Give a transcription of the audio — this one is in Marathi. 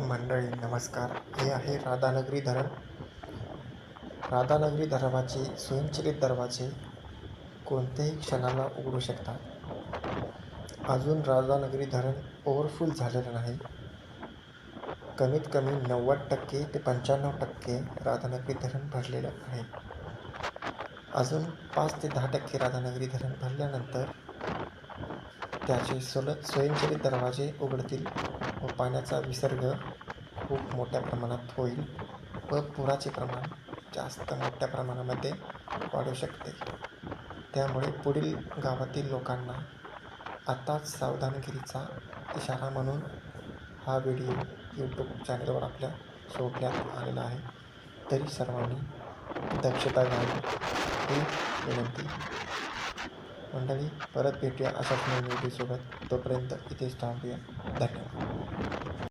मंडळी नमस्कार. हे आहे राधानगरी धरण. राधानगरी धरणाचे स्वयंचलित दरवाजे कोणत्याही क्षणाला उघडू शकतात. अजून राधानगरी धरण ओव्हरफुल झालेलं नाही. कमीत कमी नव्वद टक्के ते पंच्याण्णव टक्के राधानगरी धरण भरलेलं आहे. अजून पाच ते दहा टक्के राधानगरी धरण भरल्यानंतर त्याचे सोल स्वयंचलित दरवाजे उघडतील व पाण्याचा विसर्ग खूप मोठ्या प्रमाणात होईल व पुराचे प्रमाण जास्त मोठ्या प्रमाणामध्ये वाढू शकते. त्यामुळे पुढील गावातील लोकांना आताच सावधानगिरीचा इशारा म्हणून हा व्हिडिओ यूट्यूब चॅनलवर आपल्या सोडण्यात आलेला आहे. तरी सर्वांनी दक्षता घ्यावी ही विनंती. मंडळी परत भेटूया अशाच नवीन व्हिडिओसोबत. तोपर्यंत इथेच थांबूया. धन्यवाद.